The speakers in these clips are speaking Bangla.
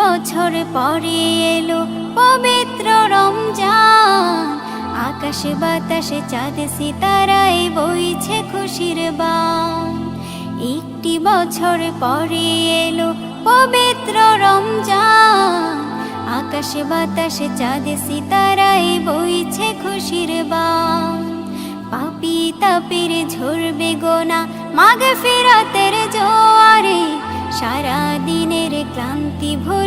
বছর পরে এলো পবিত্র রমজান। আকাশে বাতাসে চাঁদ সিতারায় বইছে খুশির বান। একটি বছর পরে এলো পবিত্র রমজান। আকাশে বাতাসে চাঁদ সিতারায় বইছে খুশির বান। পাপি তাপির ঝরবে গোনা মাগে ফেরাতের জোয়ারে সারা দিনের ক্লান্তি ভুলে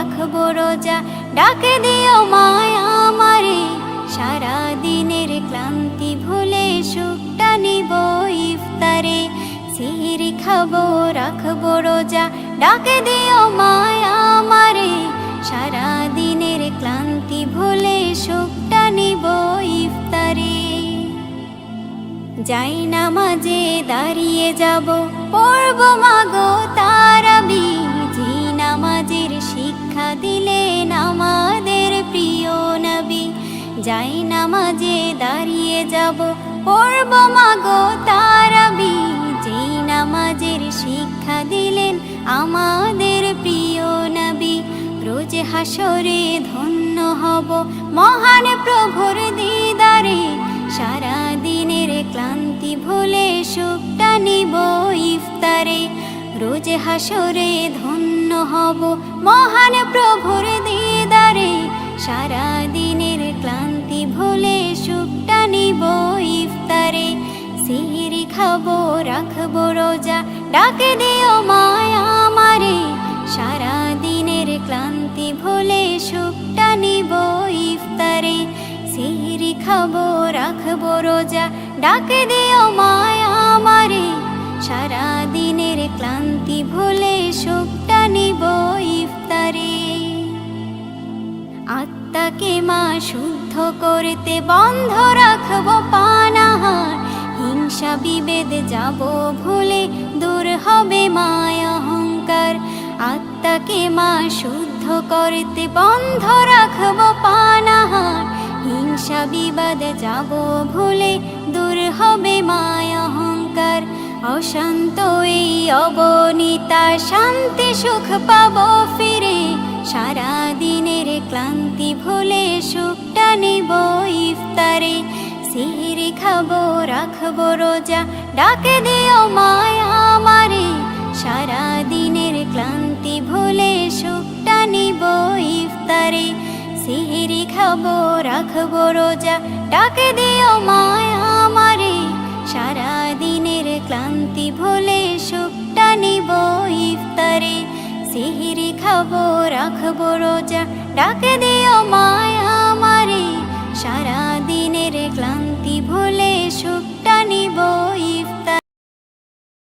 রাখব রোজা। ডাকে দিও মায়া আমারে সারা দিনের ক্লান্তি ভুলে সুখটা নিব ইফতারে। সিহিরি খাব, রাখব রোজা। ডাকে দিও মায়া আমারে সারা দিনের ক্লান্তি ভুলে সুখটা নিব ইফতারে। যাই নামাজে দাঁড়িয়ে যাব, পড়ব মাগো তারাবি। যাই নামাজে দাঁড়িয়ে যাব, পড়ব মাগো তারাবি জি নামাজের শিক্ষা দিলেন আমাদের প্রিয় নবী, রোজ হাসরে ধন্য হব মহান প্রভুর দিদারে। সারা দিনের ক্লান্তি ভুলে সুখটা নিব ইফতারে। রোজ হাসরে ধন্য হব মহান প্রভুর দিদারে। সারা সিহিরি খাব, রাখব রোজা। ডাকে দিও মায়া আমারে সারা দিনের ক্লান্তি ভুলে সুখটা নিব ইফতারে। সিহিরি খাব, রাখব রোজা। ডাকে দিও মায়া আমারে সারা দিনের ক্লান্তি ভুলে সুখটা নিব ইফতারে। আত্মাকে মা, শুদ্ধ করতে বন্ধ রাখব যাব ভুলে দূর হবে মায় অহংকার। আত্মাকে মা শুদ্ধ করতে বন্ধ রাখব পানাহার। হিংসা বিবাদ যাব ভুলে দূর হবে মায় অহংকার। অশান্ত এই অবনীতা, শান্তি, সুখ পাব ফিরে। সারা দিনের ক্লান্তি ভুলে সুখটা নিব ইফতারে। সিহিরি খাব, রাখব রোজা। ডাকে দিও মায়া আমারে সারা দিনের ক্লান্তি ভুলে সুখটা নিব ইফতারে। সিহিরি খাব, রাখব রোজা। ডাকে দিও মায়া আমারে সারা দিনের ক্লান্তি ভুলে সুখটা নিব ইফতারে। সিহিরি খাব, রাখব রোজা। ডাকে দিও মায়া